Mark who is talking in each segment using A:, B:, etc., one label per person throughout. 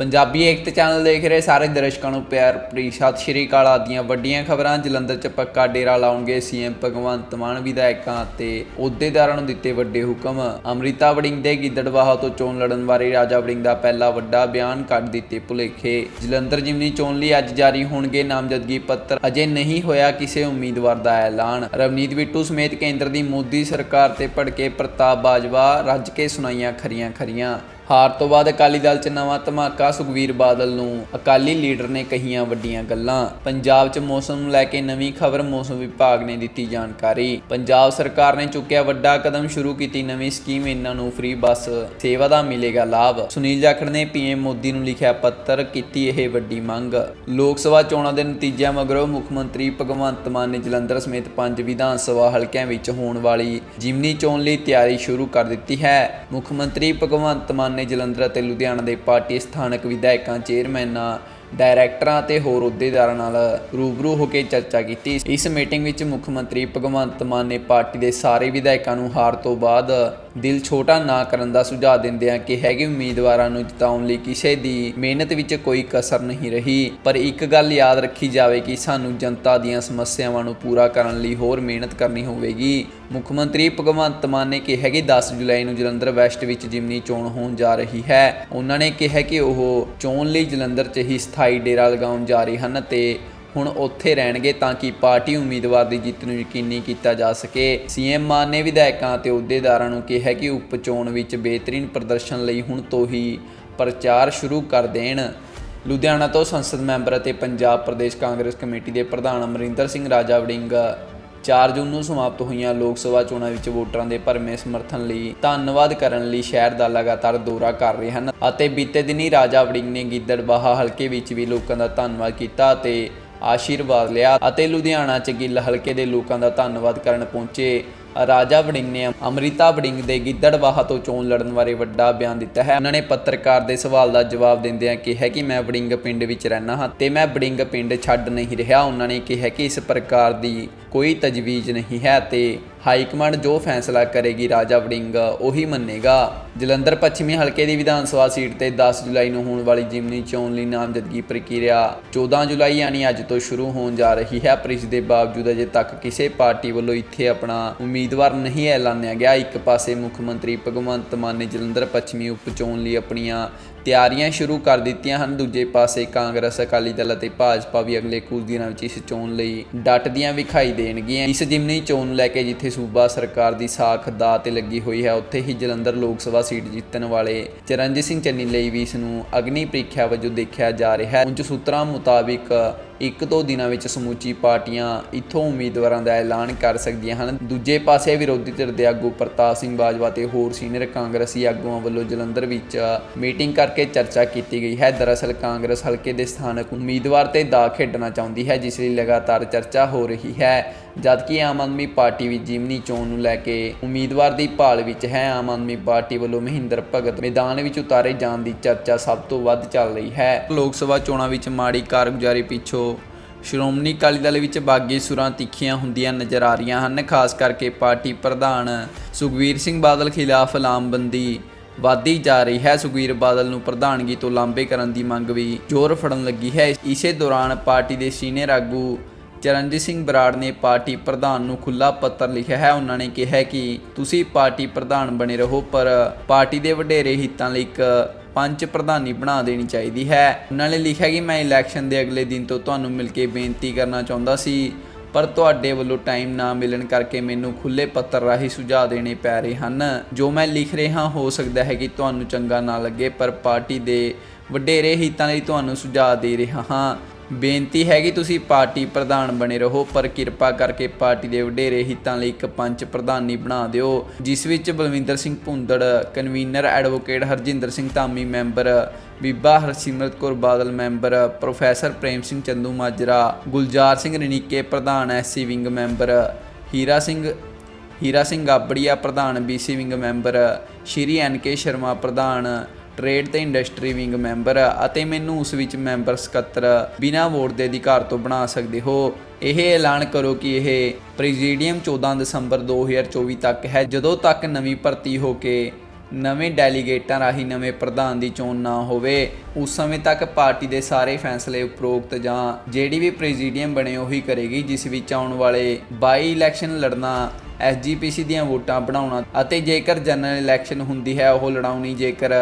A: ਪੰਜਾਬੀ ਏਕਤਾ channel ਦੇਖ ਰਹੇ ਸਾਰੇ ਦਰਸ਼ਕਾਂ ਨੂੰ ਪਿਆਰ ਭਰੀ ਸਤਿ ਸ਼੍ਰੀ ਅਕਾਲ ਆਦੀਆਂ ਵੱਡੀਆਂ ਖਬਰਾਂ। ਜਲੰਧਰ 'ਚ ਪੱਕਾ ਡੇਰਾ ਲਾਉਣਗੇ ਸੀਐਮ ਭਗਵੰਤ ਮਾਨ ਵਿਧਾਇਕਾਂ ਤੇ ਅਹੁਦੇਦਾਰਾਂ ਨੂੰ ਦਿੱਤੇ ਵੱਡੇ ਹੁਕਮ। ਅੰਮ੍ਰਿਤਾ ਵੜਿੰਗ ਦੇ ਗਿੱਦੜਵਾਹਾ ਤੋਂ ਚੋਣ ਲੜਨ ਬਾਰੇ ਰਾਜਾ ਵੜਿੰਗ ਦਾ ਪਹਿਲਾ ਵੱਡਾ ਬਿਆਨ ਕੱਢ ਦਿੱਤੇ ਭੁਲੇਖੇ। ਜਲੰਧਰ ਜਿਮਨੀ ਚੋਣ ਲਈ ਅੱਜ ਜਾਰੀ ਹੋਣਗੇ ਨਾਮਜ਼ਦਗੀ ਪੱਤਰ। ਅਜੇ ਨਹੀਂ ਹੋਇਆ ਕਿਸੇ ਉਮੀਦਵਾਰ ਦਾ ਐਲਾਨ। ਰਵਨੀਤ ਬਿੱਟੂ ਸਮੇਤ ਕੇਂਦਰ ਦੀ ਮੋਦੀ ਸਰਕਾਰ ਤੇ ਭੜਕੇ ਪ੍ਰਤਾਪ ਬਾਜਵਾ ਰੱਜ ਕੇ ਸੁਣਾਈਆਂ ਖਰੀਆਂ ਖਰੀਆਂ ਹਾਰ ਤੋਂ ਬਾਅਦ ਅਕਾਲੀ ਦਲ 'ਚ ਨਵਾਂ ਧਮਾਕਾ ਸੁਖਵੀਰ ਬਾਦਲ ਨੂੰ। ਅਕਾਲੀ ਲੀਡਰ ਨੇ ਕਹੀਆਂ ਵੱਡੀਆਂ ਗੱਲਾਂ। ਪੰਜਾਬ 'ਚ ਮੌਸਮ ਨੂੰ ਲੈ ਕੇ ਨਵੀਂ ਖਬਰ ਮੌਸਮ ਵਿਭਾਗ ਨੇ ਦਿੱਤੀ ਜਾਣਕਾਰੀ। ਪੰਜਾਬ ਸਰਕਾਰ ਨੇ ਚੁੱਕਿਆ ਵੱਡਾ ਕਦਮ ਸ਼ੁਰੂ ਕੀਤੀ ਨਵੀਂ ਸਕੀਮ, ਇਹਨਾਂ ਨੂੰ ਫ੍ਰੀ ਬੱਸ ਸੇਵਾ ਦਾ ਮਿਲੇਗਾ ਲਾਭ। ਸੁਨੀਲ ਜਾਖੜ ਨੇ ਪੀਐਮ ਮੋਦੀ ਨੂੰ ਲਿਖਿਆ ਪੱਤਰ, ਕੀਤੀ ਇਹ ਵੱਡੀ ਮੰਗ। ਲੋਕ ਸਭਾ ਚੋਣਾਂ ਦੇ ਨਤੀਜਿਆਂ ਮਗਰੋਂ ਮੁੱਖ ਮੰਤਰੀ ਭਗਵੰਤ ਮਾਨ ਨੇ ਜਲੰਧਰ ਸਮੇਤ ਪੰਜ ਵਿਧਾਨ ਸਭਾ ਹਲਕਿਆਂ ਵਿੱਚ ਹੋਣ ਵਾਲੀ ਜਿਮਨੀ ਚੋਣ ਲਈ ਤਿਆਰੀ ਸ਼ੁਰੂ ਕਰ ਦਿੱਤੀ ਹੈ। ਮੁੱਖ ਮੰਤਰੀ ਭਗਵੰਤ ਮਾਨ ਨੇ ਜਲੰਧਰ ਅਤੇ ਲੁਧਿਆਣਾ ਦੇ ਪਾਰਟੀ ਸਥਾਨਕ ਵਿਧਾਇਕਾਂ, ਚੇਅਰਮੈਨਾਂ, ਡਾਇਰੈਕਟਰਾਂ ਅਤੇ ਹੋਰ ਅਹੁਦੇਦਾਰਾਂ ਨਾਲ ਰੂਬਰੂ ਹੋ ਕੇ ਚਰਚਾ ਕੀਤੀ। ਇਸ ਮੀਟਿੰਗ ਵਿੱਚ ਮੁੱਖ ਮੰਤਰੀ ਭਗਵੰਤ ਮਾਨ ਨੇ ਪਾਰਟੀ ਦੇ ਸਾਰੇ ਵਿਧਾਇਕਾਂ ਨੂੰ ਹਾਰ ਤੋਂ ਬਾਅਦ ਦਿਲ ਛੋਟਾ ਨਾ ਕਰਨ ਦਾ ਸੁਝਾਅ ਦਿੰਦਿਆਂ ਕਿਹਾ ਕਿ ਉਮੀਦਵਾਰਾਂ ਨੂੰ ਜਿਤਾਉਣ ਲਈ ਕਿਸੇ ਦੀ ਮਿਹਨਤ ਵਿੱਚ ਕੋਈ ਕਸਰ ਨਹੀਂ ਰਹੀ। ਪਰ ਇੱਕ ਗੱਲ ਯਾਦ ਰੱਖੀ ਜਾਵੇ ਕਿ ਸਾਨੂੰ ਜਨਤਾ ਦੀਆਂ ਸਮੱਸਿਆਵਾਂ ਨੂੰ ਪੂਰਾ ਕਰਨ ਲਈ ਹੋਰ ਮਿਹਨਤ ਕਰਨੀ ਹੋਵੇਗੀ। ਮੁੱਖ ਮੰਤਰੀ ਭਗਵੰਤ ਮਾਨ ਨੇ ਕਿਹਾ ਕਿ 10 ਜੁਲਾਈ ਨੂੰ ਜਲੰਧਰ ਵੈਸਟ ਵਿੱਚ ਜਿਮਨੀ ਚੋਣ ਹੋਣ ਜਾ ਰਹੀ ਹੈ। ਉਹਨਾਂ ਨੇ ਕਿਹਾ ਕਿ ਉਹ ਚੋਣ ਲਈ ਜਲੰਧਰ 'ਚ ਹੀ ਸਥਾਈ ਡੇਰਾ ਲਗਾਉਣ ਜਾ ਰਹੇ ਹਨ ਤੇ ਹੁਣ ਉੱਥੇ ਰਹਿਣਗੇ ਤਾਂ ਕਿ ਪਾਰਟੀ ਉਮੀਦਵਾਰ ਦੀ ਜਿੱਤ ਨੂੰ ਯਕੀਨੀ ਕੀਤਾ ਜਾ ਸਕੇ। ਸੀਐਮ ਮਾਨ ਨੇ ਵਿਧਾਇਕਾਂ ਅਤੇ ਅਹੁਦੇਦਾਰਾਂ ਨੂੰ ਕਿਹਾ ਕਿ ਉਪ ਚੋਣ ਵਿੱਚ ਬਿਹਤਰੀਨ ਪ੍ਰਦਰਸ਼ਨ ਲਈ ਹੁਣ ਤੋਂ ਹੀ ਪ੍ਰਚਾਰ ਸ਼ੁਰੂ ਕਰ ਦੇਣ। ਲੁਧਿਆਣਾ ਤੋਂ ਸੰਸਦ ਮੈਂਬਰ ਅਤੇ ਪੰਜਾਬ ਪ੍ਰਦੇਸ਼ ਕਾਂਗਰਸ ਕਮੇਟੀ ਦੇ ਪ੍ਰਧਾਨ ਅਮਰਿੰਦਰ ਸਿੰਘ ਰਾਜਾ ਵੜਿੰਗ 4 ਜੂਨ ਨੂੰ ਸਮਾਪਤ ਹੋਈਆਂ ਲੋਕ ਸਭਾ ਚੋਣਾਂ ਵਿੱਚ ਵੋਟਰਾਂ ਦੇ ਭਰਮੇ ਸਮਰਥਨ ਲਈ ਧੰਨਵਾਦ ਕਰਨ ਲਈ ਸ਼ਹਿਰ ਦਾ ਲਗਾਤਾਰ ਦੌਰਾ ਕਰ ਰਹੇ ਹਨ ਅਤੇ ਬੀਤੇ ਦਿਨੀ ਰਾਜਾ ਵੜਿੰਗ ਨੇ ਗਿੱਦੜਬਾਹਾ ਹਲਕੇ ਵਿੱਚ ਵੀ ਲੋਕਾਂ ਦਾ ਧੰਨਵਾਦ ਕੀਤਾ ਅਤੇ ਆਸ਼ੀਰਵਾਦ ਲਿਆ ਅਤੇ ਲੁਧਿਆਣਾ ਚ ਗਿੱਲ ਹਲਕੇ ਦੇ ਲੋਕਾਂ ਦਾ ਧੰਨਵਾਦ ਕਰਨ ਪਹੁੰਚੇ। ਰਾਜਾ ਵੜਿੰਗ ਨੇ ਅੰਮ੍ਰਿਤਾ ਵੜਿੰਗ ਦੇ ਗਿੱਦੜਵਾਹਾ ਤੋਂ ਚੋਣ ਲੜਨ ਬਾਰੇ ਵੱਡਾ ਬਿਆਨ ਦਿੱਤਾ ਹੈ। ਉਹਨਾਂ ਨੇ ਪੱਤਰਕਾਰ ਦੇ ਸਵਾਲ ਦਾ ਜਵਾਬ ਦਿੰਦਿਆਂ ਕਿਹਾ ਕਿ ਮੈਂ ਵੜਿੰਗ ਪਿੰਡ ਵਿੱਚ ਰਹਿਣਾ ਹਾਂ ਤੇ ਮੈਂ ਵੜਿੰਗ ਪਿੰਡ ਛੱਡ ਨਹੀਂ ਰਿਹਾ। ਉਹਨਾਂ ਨੇ ਕਿਹਾ ਕਿ ਇਸ ਪ੍ਰਕਾਰ ਦੀ ਕੋਈ ਤਜਵੀਜ਼ ਨਹੀਂ ਹੈ ਤੇ ਹਾਈ ਕਮਾਂਡ ਜੋ ਫੈਸਲਾ ਕਰੇਗੀ ਰਾਜਾ ਵੜਿੰਗ, ਉਹੀ ਮੰਨੇਗਾ। ਜਲੰਧਰ ਪੱਛਮੀ ਹਲਕੇ ਦੀ ਵਿਧਾਨ ਸਭਾ ਸੀਟ ਤੇ 10 ਜੁਲਾਈ ਨੂੰ ਹੋਣ ਵਾਲੀ ਜਿਮਨੀ ਚੋਣ ਲਈ ਨਾਮਜ਼ਦਗੀ ਪ੍ਰਕਿਰਿਆ 14 ਜੁਲਾਈ ਯਾਨੀ ਅੱਜ ਤੋਂ ਸ਼ੁਰੂ ਹੋਣ ਜਾ ਰਹੀ ਹੈ, ਪਰ ਇਸ ਦੇ ਬਾਵਜੂਦ ਅਜੇ ਤੱਕ ਕਿਸੇ ਪਾਰਟੀ ਵੱਲੋਂ ਇੱਥੇ ਆਪਣਾ ਉਮੀਦਵਾਰ ਨਹੀਂ ਐਲਾਨਿਆ ਗਿਆ। ਇੱਕ ਪਾਸੇ ਮੁੱਖ ਮੰਤਰੀ ਭਗਵੰਤ ਮਾਨ ਨੇ ਜਲੰਧਰ ਪੱਛਮੀ ਉਪ ਚੋਣ ਲਈ ਆਪਣੀਆਂ ਤਿਆਰੀਆਂ ਸ਼ੁਰੂ ਕਰ ਦਿੱਤੀਆਂ ਹਨ। ਦੂਜੇ ਪਾਸੇ ਕਾਂਗਰਸ, ਅਕਾਲੀ ਦਲ ਅਤੇ ਭਾਜਪਾ ਵੀ ਅਗਲੇ ਕੁਝ ਦਿਨਾਂ ਵਿੱਚ ਇਸ ਚੋਣ ਲਈ ਡਟਦੀਆਂ ਵਿਖਾਈ ਦੇਣਗੀਆਂ। ਇਸ ਜਿਮਨੀ ਚੋਣ ਲੈ ਕੇ ਜਿੱਥੇ ਸੂਬਾ ਸਰਕਾਰ ਦੀ ਸਾਖ ਦਾ ਤੇ ਲੱਗੀ ਹੋਈ ਹੈ, ਉੱਥੇ ਹੀ ਜਲੰਧਰ ਲੋਕ ਸਭਾ ਸੀਟ ਜਿੱਤਣ ਵਾਲੇ ਚਰਨਜੀਤ ਸਿੰਘ ਚੰਨੀ ਲਈ ਵੀ ਇਸ ਨੂੰ ਅਗਨੀ ਪ੍ਰੀਖਿਆ ਵਜੋਂ ਦੇਖਿਆ ਜਾ ਰਿਹਾ ਹੈ। ਉੱਚ ਸੂਤਰਾਂ ਮੁਤਾਬਿਕ ਇੱਕ ਦੋ ਦਿਨਾਂ ਵਿੱਚ ਸਮੁੱਚੀ ਪਾਰਟੀਆਂ ਇੱਥੋਂ ਉਮੀਦਵਾਰਾਂ ਦਾ ਐਲਾਨ ਕਰ ਸਕਦੀਆਂ ਹਨ। ਦੂਜੇ ਪਾਸੇ ਵਿਰੋਧੀ ਧਿਰ ਦੇ ਆਗੂ ਪ੍ਰਤਾਪ ਸਿੰਘ ਬਾਜਵਾ ਤੇ ਹੋਰ ਸੀਨੀਅਰ ਕਾਂਗਰਸੀ ਆਗੂਆਂ ਵੱਲੋਂ ਜਲੰਧਰ ਵਿੱਚ ਮੀਟਿੰਗ ਕਰਕੇ ਚਰਚਾ ਕੀਤੀ ਗਈ ਹੈ। ਦਰਅਸਲ ਕਾਂਗਰਸ ਹਲਕੇ ਦੇ ਸਥਾਨਕ ਉਮੀਦਵਾਰ ਤੇ ਦਾ ਖੇਡਣਾ ਚਾਹੁੰਦੀ ਹੈ, ਜਿਸ ਲਈ ਲਗਾਤਾਰ ਚਰਚਾ ਹੋ ਰਹੀ ਹੈ। ਜਦਕਿ ਆਮ ਆਦਮੀ ਪਾਰਟੀ ਵੀ ਜਿਮਨੀ ਚੋਣ ਨੂੰ ਲੈ ਕੇ ਉਮੀਦਵਾਰ ਦੀ ਭਾਲ ਵਿੱਚ ਹੈ, ਆਮ ਆਦਮੀ ਪਾਰਟੀ ਵੱਲੋਂ ਮਹਿੰਦਰ ਭਗਤ ਮੈਦਾਨ ਵਿੱਚ ਉਤਾਰੇ ਜਾਣ ਦੀ ਚਰਚਾ ਸਭ ਤੋਂ ਵੱਧ ਚੱਲ ਰਹੀ ਹੈ। ਲੋਕ ਸਭਾ ਚੋਣਾਂ ਵਿੱਚ ਮਾੜੀ ਕਾਰਗੁਜ਼ਾਰੀ ਪਿੱਛੋਂ ਸ਼੍ਰੋਮਣੀ ਅਕਾਲੀ ਦਲ ਵਿੱਚ ਬਾਗੀ ਸੁਰਾਂ ਤਿੱਖੀਆਂ ਹੁੰਦੀਆਂ ਨਜ਼ਰ ਆ ਰਹੀਆਂ ਹਨ, ਖਾਸ ਕਰਕੇ ਪਾਰਟੀ ਪ੍ਰਧਾਨ ਸੁਖਵੀਰ ਸਿੰਘ ਬਾਦਲ ਖਿਲਾਫ ਲਾਮਬੰਦੀ ਵਧਦੀ ਜਾ ਰਹੀ ਹੈ। ਸੁਖਵੀਰ ਬਾਦਲ ਨੂੰ ਪ੍ਰਧਾਨਗੀ ਤੋਂ ਲਾਂਬੇ ਕਰਨ ਦੀ ਮੰਗ ਵੀ ਜ਼ੋਰ ਫੜਨ ਲੱਗੀ ਹੈ। ਇਸੇ ਦੌਰਾਨ ਪਾਰਟੀ ਦੇ ਸੀਨੀਅਰ ਆਗੂ ਚਰਨਜੀਤ ਸਿੰਘ ਬਰਾੜ ਨੇ ਪਾਰਟੀ ਪ੍ਰਧਾਨ ਨੂੰ ਖੁੱਲਾ ਪੱਤਰ ਲਿਖਿਆ ਹੈ। ਉਹਨਾਂ ਨੇ ਕਿਹਾ ਕਿ ਤੁਸੀਂ ਪਾਰਟੀ ਪ੍ਰਧਾਨ ਬਣੇ ਰਹੋ, ਪਰ ਪਾਰਟੀ ਦੇ ਵਡੇਰੇ ਹਿੱਤਾਂ ਲਈ ਇੱਕ ਪੰਚ ਪ੍ਰਧਾਨੀ ਬਣਾ ਦੇਣੀ ਚਾਹੀਦੀ ਹੈ। ਉਹਨਾਂ ਨੇ ਲਿਖਿਆ ਕਿ ਮੈਂ ਇਲੈਕਸ਼ਨ ਦੇ ਅਗਲੇ ਦਿਨ ਤੋਂ ਤੁਹਾਨੂੰ ਮਿਲ ਕੇ ਬੇਨਤੀ ਕਰਨਾ ਚਾਹੁੰਦਾ ਸੀ, ਪਰ ਤੁਹਾਡੇ ਵੱਲੋਂ ਟਾਈਮ ਨਾ ਮਿਲਣ ਕਰਕੇ ਮੈਨੂੰ ਖੁੱਲੇ ਪੱਤਰ ਰਾਹੀਂ ਸੁਝਾਅ ਦੇਣੇ ਪੈ ਰਹੇ ਹਨ। ਜੋ ਮੈਂ ਲਿਖ ਰਿਹਾ ਹੋ ਸਕਦਾ ਹੈ ਕਿ ਤੁਹਾਨੂੰ ਚੰਗਾ ਨਾ ਲੱਗੇ, ਪਰ ਪਾਰਟੀ ਦੇ ਵਡੇਰੇ ਹਿੱਤਾਂ ਲਈ ਤੁਹਾਨੂੰ ਸੁਝਾਅ ਦੇ ਰਿਹਾ ਹਾਂ। ਬੇਨਤੀ ਹੈ ਕਿ ਤੁਸੀਂ ਪਾਰਟੀ ਪ੍ਰਧਾਨ ਬਣੇ ਰਹੋ, ਪਰ ਕਿਰਪਾ ਕਰਕੇ ਪਾਰਟੀ ਦੇ ਵਡੇਰੇ ਹਿੱਤਾਂ ਲਈ ਇੱਕ ਪੰਚ ਪ੍ਰਧਾਨੀ ਬਣਾ ਦਿਓ, ਜਿਸ ਵਿੱਚ Balwinder Singh Bhundar, convener advocate Harjinder Singh Dhami member, ਬੀਬਾ ਹਰਸਿਮਰਤ ਕੌਰ ਬਾਦਲ ਮੈਂਬਰ, ਪ੍ਰੋਫੈਸਰ ਪ੍ਰੇਮ ਸਿੰਘ ਚੰਦੂ ਮਾਜਰਾ, ਗੁਲਜ਼ਾਰ ਸਿੰਘ ਰਣੀਕੇ ਪ੍ਰਧਾਨ SC wing member, Hira Singh Hira Singh Gabria ਪ੍ਰਧਾਨ BC wing member, Shri N K Sharma ਪ੍ਰਧਾਨ ਟ੍ਰੇਡ ਤੇ ਇੰਡਸਟਰੀ ਵਿੰਗ ਮੈਂਬਰ ਅਤੇ ਮੈਨੂੰ ਉਸ ਵਿੱਚ ਮੈਂਬਰ ਸਕੱਤਰ ਬਿਨਾਂ ਵੋਟ ਦੇ ਅਧਿਕਾਰ ਤੋਂ ਬਣਾ ਸਕਦੇ ਹੋ। ਇਹ ਐਲਾਨ ਕਰੋ ਕਿ ਇਹ ਪ੍ਰੈਜ਼ੀਡੀਅਮ 14 ਦਸੰਬਰ 2024 ਤੱਕ ਹੈ। ਜਦੋਂ ਤੱਕ ਨਵੀਂ ਭਰਤੀ ਹੋ ਕੇ ਨਵੇਂ ਡੈਲੀਗੇਟਾਂ ਰਾਹੀਂ ਨਵੇਂ ਪ੍ਰਧਾਨ ਦੀ ਚੋਣ ਨਾ ਹੋਵੇ, ਉਸ ਸਮੇਂ ਤੱਕ ਪਾਰਟੀ ਦੇ ਸਾਰੇ ਫੈਸਲੇ ਉਪਰੋਕਤ ਜਾਂ ਜਿਹੜੀ ਵੀ ਪ੍ਰੈਜ਼ੀਡੀਅਮ ਬਣੇ ਉਹੀ ਕਰੇਗੀ, ਜਿਸ ਵਿੱਚ ਆਉਣ ਵਾਲੇ ਬਾਈ ਇਲੈਕਸ਼ਨ ਲੜਨਾ ਐਸਜੀਪੀਸੀ ਦੀਆਂ ਵੋਟਾਂ ਬਣਾਉਣਾ ਅਤੇ ਜੇਕਰ ਜਨਰਲ ਇਲੈਕਸ਼ਨ ਹੁੰਦੀ ਹੈ, ਉਹ ਲੜਾਉਣੀ, ਜੇਕਰ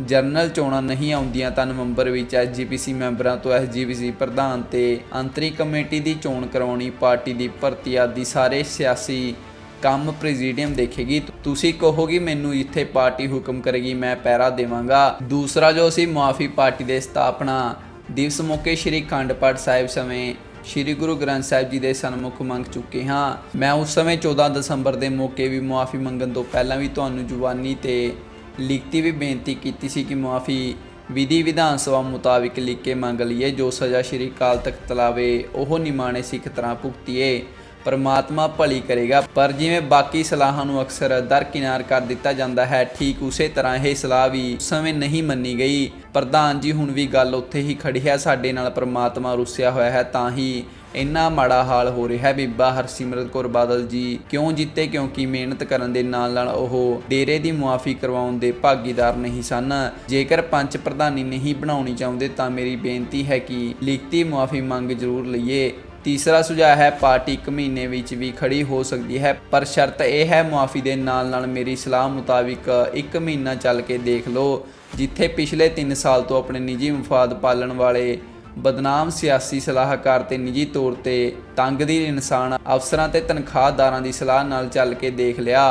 A: ਜਨਰਲ ਚੋਣਾਂ ਨਹੀਂ ਆਉਂਦੀਆਂ ਤਾਂ ਨਵੰਬਰ ਵਿੱਚ ਐਸਜੀਪੀਸੀ ਮੈਂਬਰਾਂ ਤੋਂ ਐਸਜੀਪੀਸੀ ਪ੍ਰਧਾਨ ਤੇ ਅੰਤਰੀ ਕਮੇਟੀ ਦੀ ਚੋਣ ਕਰਵਾਉਣੀ ਪਾਰਟੀ ਦੀ ਭਰਤੀ ਆਦਿ ਸਾਰੇ ਸਿਆਸੀ ਕੰਮ ਪ੍ਰੈਜ਼ੀਡੀਅਮ ਦੇਖੇਗੀ। ਤੁਸੀਂ ਕਹੋਗੇ ਮੈਨੂੰ ਜਿੱਥੇ ਪਾਰਟੀ ਹੁਕਮ ਕਰੇਗੀ, ਮੈਂ ਪਹਿਰਾ ਦੇਵਾਂਗਾ। ਦੂਸਰਾ ਜੋ ਅਸੀਂ ਮੁਆਫੀ ਪਾਰਟੀ ਦੇ ਸਥਾਪਨਾ ਦਿਵਸ ਮੌਕੇ ਸ਼੍ਰੀ ਅਖੰਡ ਪਾਠ ਸਾਹਿਬ ਸਮੇਂ ਸ਼੍ਰੀ ਗੁਰੂ ਗ੍ਰੰਥ ਸਾਹਿਬ ਜੀ ਦੇ ਸਨਮੁਖ ਮੰਗ ਚੁੱਕੇ ਹਾਂ। ਮੈਂ ਉਸ ਸਮੇਂ 14 ਦਸੰਬਰ ਦੇ ਮੌਕੇ ਵੀ ਮੁਆਫੀ ਮੰਗਣ ਤੋਂ ਪਹਿਲਾਂ ਵੀ ਤੁਹਾਨੂੰ ਜ਼ੁਬਾਨੀ ਤੇ ਲਿਖਤੀ ਵੀ ਬੇਨਤੀ ਕੀਤੀ ਸੀ ਕਿ ਮੁਆਫੀ ਵਿਧੀ ਵਿਧਾਨ ਸਭਾ ਮੁਤਾਬਿਕ ਲਿਖ ਕੇ ਮੰਗ ਲਈਏ, ਜੋ ਸਜ਼ਾ ਸ਼੍ਰੀ ਅਕਾਲ ਤਖਤ ਤਲਾਵੇ ਉਹ ਨਿਮਾਣੇ ਸਿੱਖ ਤਰ੍ਹਾਂ ਭੁਗਤੀਏ। ਪਰਮਾਤਮਾ ਭਲੀ ਕਰੇਗਾ। ਪਰ ਜਿਵੇਂ ਬਾਕੀ ਸਲਾਹਾਂ ਨੂੰ ਅਕਸਰ ਦਰਕਿਨਾਰ ਕਰ ਦਿੱਤਾ ਜਾਂਦਾ ਹੈ, ਠੀਕ ਉਸੇ ਤਰ੍ਹਾਂ ਇਹ ਸਲਾਹ ਵੀ ਸਮੇਂ ਨਹੀਂ ਮੰਨੀ ਗਈ। ਪ੍ਰਧਾਨ ਜੀ, ਹੁਣ ਵੀ ਗੱਲ ਉੱਥੇ ਹੀ ਖੜੀ ਹੈ, ਸਾਡੇ ਨਾਲ ਪਰਮਾਤਮਾ ਰੁੱਸਿਆ ਹੋਇਆ ਹੈ, ਤਾਂ ਹੀ ਇੰਨਾ ਮਾੜਾ ਹਾਲ ਹੋ ਰਿਹਾ ਹੈ। ਬੀਬਾ ਹਰਸਿਮਰਤ ਕੌਰ ਬਾਦਲ ਜੀ ਕਿਉਂ ਜਿੱਤੇ, ਕਿਉਂਕਿ ਮਿਹਨਤ ਕਰਨ ਦੇ ਨਾਲ ਨਾਲ ਉਹ ਡੇਰੇ ਦੀ ਮੁਆਫੀ ਕਰਵਾਉਣ ਦੇ ਭਾਗੀਦਾਰ ਨਹੀਂ ਸਨ। ਜੇਕਰ ਪੰਚ ਪ੍ਰਧਾਨੀ ਨਹੀਂ ਬਣਾਉਣੀ ਚਾਹੁੰਦੇ, ਤਾਂ ਮੇਰੀ ਬੇਨਤੀ ਹੈ ਕਿ ਲਿਖਤੀ ਮੁਆਫੀ ਮੰਗ ਜ਼ਰੂਰ ਲਈਏ। ਤੀਸਰਾ ਸੁਝਾਅ ਹੈ, ਪਾਰਟੀ ਇੱਕ ਮਹੀਨੇ ਵਿੱਚ ਵੀ ਖੜੀ ਹੋ ਸਕਦੀ ਹੈ, ਪਰ ਸ਼ਰਤ ਇਹ ਹੈ ਮੁਆਫੀ ਦੇ ਨਾਲ ਨਾਲ ਮੇਰੀ ਸਲਾਹ ਮੁਤਾਬਿਕ ਇੱਕ ਮਹੀਨਾ ਚੱਲ ਕੇ ਦੇਖ ਲਓ, ਜਿੱਥੇ ਪਿਛਲੇ 3 ਸਾਲ ਤੋਂ ਆਪਣੇ ਨਿੱਜੀ ਮਫਾਦ ਪਾਲਣ ਵਾਲੇ ਬਦਨਾਮ ਸਿਆਸੀ ਸਲਾਹਕਾਰ ਤੇ ਨਿੱਜੀ ਤੌਰ ਤੇ ਤੰਗ ਦੀ ਇਨਸਾਨ ਅਫਸਰਾਂ ਤੇ ਤਨਖਾਹਦਾਰਾਂ ਦੀ ਸਲਾਹ ਨਾਲ ਚੱਲ ਕੇ ਦੇਖ ਲਿਆ।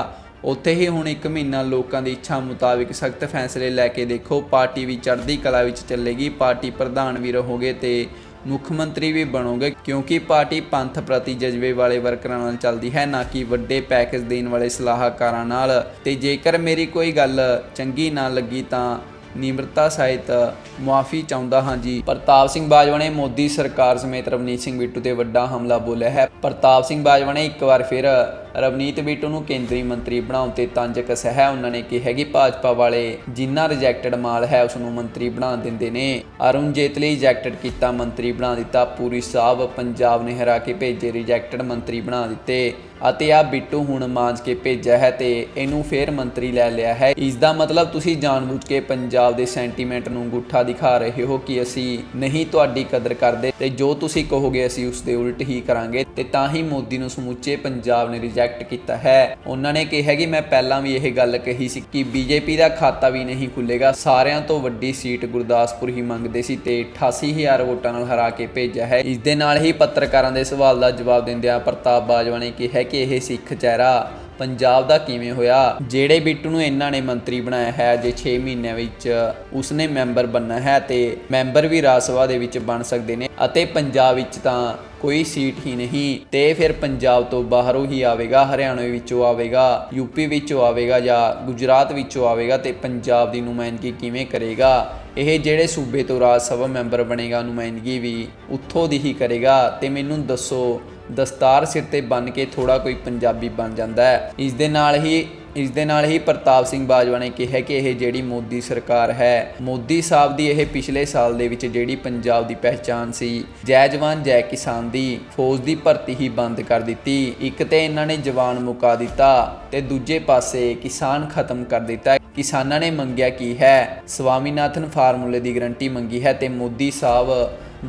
A: ਉੱਥੇ ਹੀ ਹੁਣ ਇੱਕ ਮਹੀਨਾ ਲੋਕਾਂ ਦੀ ਇੱਛਾ ਮੁਤਾਬਿਕ ਸਖਤ ਫੈਸਲੇ ਲੈ ਕੇ ਦੇਖੋ, ਪਾਰਟੀ ਵੀ ਚੜ੍ਹਦੀ ਕਲਾ ਵਿੱਚ ਚੱਲੇਗੀ, ਪਾਰਟੀ ਪ੍ਰਧਾਨ ਵੀ ਰਹੋਗੇ ਤੇ ਮੁੱਖ ਮੰਤਰੀ ਵੀ ਬਣੋਗੇ, ਕਿਉਂਕਿ ਪਾਰਟੀ ਪੰਥ ਪ੍ਰਤੀ ਜਜ਼ਬੇ ਵਾਲੇ ਵਰਕਰਾਂ ਨਾਲ ਚੱਲਦੀ ਹੈ, ਨਾ ਕਿ ਵੱਡੇ ਪੈਕੇਜ ਦੇਣ ਵਾਲੇ ਸਲਾਹਕਾਰਾਂ ਨਾਲ। ਤੇ ਜੇਕਰ ਮੇਰੀ ਕੋਈ ਗੱਲ ਚੰਗੀ ਨਾ ਲੱਗੀ ਤਾਂ ਨਿਮਰਤਾ ਸਹਿਤ ਮੁਆਫੀ ਚਾਹੁੰਦਾ ਹਾਂ ਜੀ। ਪ੍ਰਤਾਪ ਸਿੰਘ ਬਾਜਵਾ ਨੇ ਮੋਦੀ ਸਰਕਾਰ ਸਮੇਤ ਰਵਨੀਤ ਸਿੰਘ ਬਿੱਟੂ ਤੇ ਵੱਡਾ ਹਮਲਾ ਬੋਲਿਆ ਹੈ। ਪ੍ਰਤਾਪ ਸਿੰਘ ਬਾਜਵਾ ਨੇ ਇੱਕ ਵਾਰ ਫਿਰ ਰਵਨੀਤ ਬਿੱਟੂ ਨੂੰ ਕੇਂਦਰੀ ਮੰਤਰੀ ਬਣਾਉਣ ਤੇ ਤੰਜ ਕੱਸਿਆ ਹੈ। ਉਹਨਾਂ ਨੇ ਕਿਹਾ ਕਿ ਭਾਜਪਾ ਵਾਲੇ ਜਿੰਨਾ ਰਿਜੈਕਟਡ ਮਾਲ ਹੈ, ਉਸ ਨੂੰ ਮੰਤਰੀ ਬਣਾ ਦਿੰਦੇ ਨੇ। ਅਰੁਣ ਜੇਤਲੀ ਰਿਜੈਕਟਡ ਕੀਤਾ, ਮੰਤਰੀ ਬਣਾ ਦਿੱਤਾ, ਪੂਰੀ ਸਾਹਿਬ ਪੰਜਾਬ ਨੇ ਹਰਾ ਕੇ ਭੇਜੇ ਰਿਜੈਕਟਡ ਮੰਤਰੀ ਬਣਾ ਦਿੱਤੇ। ਅਤੇ ਆ ਬਿੱਟੂ ਹੁਣ ਮਾਂਜ ਕੇ ਭੇਜਿਆ ਹੈ ਤੇ ਇਹਨੂੰ ਫੇਰ ਮੰਤਰੀ ਲੈ ਲਿਆ ਹੈ। ਇਸ ਦਾ ਮਤਲਬ ਤੁਸੀਂ ਜਾਣਬੁੱਝ ਕੇ ਪੰਜਾਬ ਦੇ ਸੈਂਟੀਮੈਂਟ ਨੂੰ ਗੁੱਠਾ ਦਿਖਾ ਰਹੇ ਹੋ ਕਿ ਅਸੀਂ ਨਹੀਂ ਤੁਹਾਡੀ ਕਦਰ ਕਰਦੇ ਤੇ ਜੋ ਤੁਸੀਂ ਕਹੋਗੇ ਅਸੀਂ ਉਸ ਦੇ ਉਲਟ ਹੀ ਕਰਾਂਗੇ ਤੇ ਤਾਂ ਹੀ ਮੋਦੀ ਨੂੰ ਸਮੁੱਚੇ ਪੰਜਾਬ ਨੇ ਰਿਜੈਕਟ ਕੀਤਾ ਹੈ। ਉਹਨਾਂ ਨੇ ਕਿਹਾ ਕਿ ਮੈਂ ਪਹਿਲਾਂ ਵੀ ਇਹ ਗੱਲ ਕਹੀ ਸੀ ਕਿ ਬੀਜੇਪੀ ਦਾ ਖਾਤਾ ਵੀ ਨਹੀਂ ਖੁੱਲੇਗਾ ਸਾਰਿਆਂ ਤੋਂ ਵੱਡੀ ਸੀਟ ਗੁਰਦਾਸਪੁਰ ਹੀ ਮੰਗਦੇ ਸੀ ਤੇ 88000 ਵੋਟਾਂ ਨਾਲ ਹਰਾ ਕੇ ਭੇਜਿਆ ਹੈ। ਇਸ ਦੇ ਨਾਲ ਹੀ ਪੱਤਰਕਾਰਾਂ ਦੇ ਸਵਾਲ ਦਾ ਜਵਾਬ ਦਿੰਦਿਆਂ ਪ੍ਰਤਾਪ ਬਾਜਵਾ ਨੇ ਕਿਹਾ ਕਿ ਇਹ ਸਿੱਖ ਚਿਹਰਾ ਪੰਜਾਬ ਦਾ ਕਿਵੇਂ ਹੋਇਆ? ਜਿਹੜੇ ਬਿੱਟੂ ਨੂੰ ਇਹਨਾਂ ਨੇ ਮੰਤਰੀ ਬਣਾਇਆ ਹੈ, ਜੇ 6 ਮਹੀਨਿਆਂ ਵਿੱਚ ਉਸਨੇ ਮੈਂਬਰ ਬਣਨਾ ਹੈ ਤੇ ਮੈਂਬਰ ਵੀ ਰਾਜ ਸਭਾ ਦੇ ਵਿੱਚ ਬਣ ਸਕਦੇ ਨੇ ਅਤੇ ਪੰਜਾਬ ਵਿੱਚ ਤਾਂ ਕੋਈ ਸੀਟ ਹੀ ਨਹੀਂ। ਤੇ ਫਿਰ ਪੰਜਾਬ ਤੋਂ ਬਾਹਰੋਂ ਹੀ ਆਵੇਗਾ, ਹਰਿਆਣਾ ਵਿੱਚੋਂ ਆਵੇਗਾ ਯੂਪੀ ਵਿੱਚੋਂ ਆਵੇਗਾ ਜਾਂ ਗੁਜਰਾਤ ਵਿੱਚੋਂ ਆਵੇਗਾ ਤੇ ਪੰਜਾਬ ਦੀ ਨੁਮਾਇੰਦਗੀ ਕਿਵੇਂ ਕਰੇਗਾ? ਇਹ ਜਿਹੜੇ ਸੂਬੇ ਤੋਂ ਰਾਜ ਸਭਾ ਮੈਂਬਰ ਬਣੇਗਾ, ਨੁਮਾਇੰਦਗੀ ਵੀ ਉੱਥੋਂ ਦੀ ਹੀ ਕਰੇਗਾ। ਤੇ ਮੈਨੂੰ ਦੱਸੋ ਦਸਤਾਰ ਸਿਰ ਤੇ ਬੰਨ ਕੇ ਥੋੜਾ ਕੋਈ ਪੰਜਾਬੀ ਬਣ ਜਾਂਦਾ ਹੈ। ਇਸ ਦੇ ਨਾਲ ਹੀ, ਇਸ ਦੇ ਨਾਲ ਹੀ ਪ੍ਰਤਾਪ ਸਿੰਘ ਬਾਜਵਾ ਨੇ ਕਿਹਾ ਕਿ ਇਹ ਜਿਹੜੀ ਮੋਦੀ ਸਰਕਾਰ ਹੈ, ਮੋਦੀ ਸਾਹਿਬ ਦੀ ਇਹ ਪਿਛਲੇ ਸਾਲ ਦੇ ਵਿੱਚ ਜਿਹੜੀ ਪੰਜਾਬ ਦੀ ਪਹਿਚਾਨ ਸੀ, ਜੈ ਜਵਾਨ, ਜੈ ਕਿਸਾਨ ਦੀ, ਫੌਜ ਦੀ ਭਰਤੀ ਹੀ ਬੰਦ ਕਰ ਦਿੱਤੀ। ਇੱਕ ਤੇ ਇਹਨਾਂ ਨੇ ਜਵਾਨ ਮੁਕਾ ਦਿੱਤਾ ਤੇ ਦੂਜੇ ਪਾਸੇ ਕਿਸਾਨ ਖਤਮ ਕਰ ਦਿੱਤਾ। ਕਿਸਾਨਾਂ ਨੇ ਮੰਗਿਆ ਕੀ ਹੈ? ਸਵਾਮੀਨਾਥਨ ਫਾਰਮੂਲੇ ਦੀ ਗਰੰਟੀ ਮੰਗੀ ਹੈ ਤੇ ਮੋਦੀ ਸਾਹਿਬ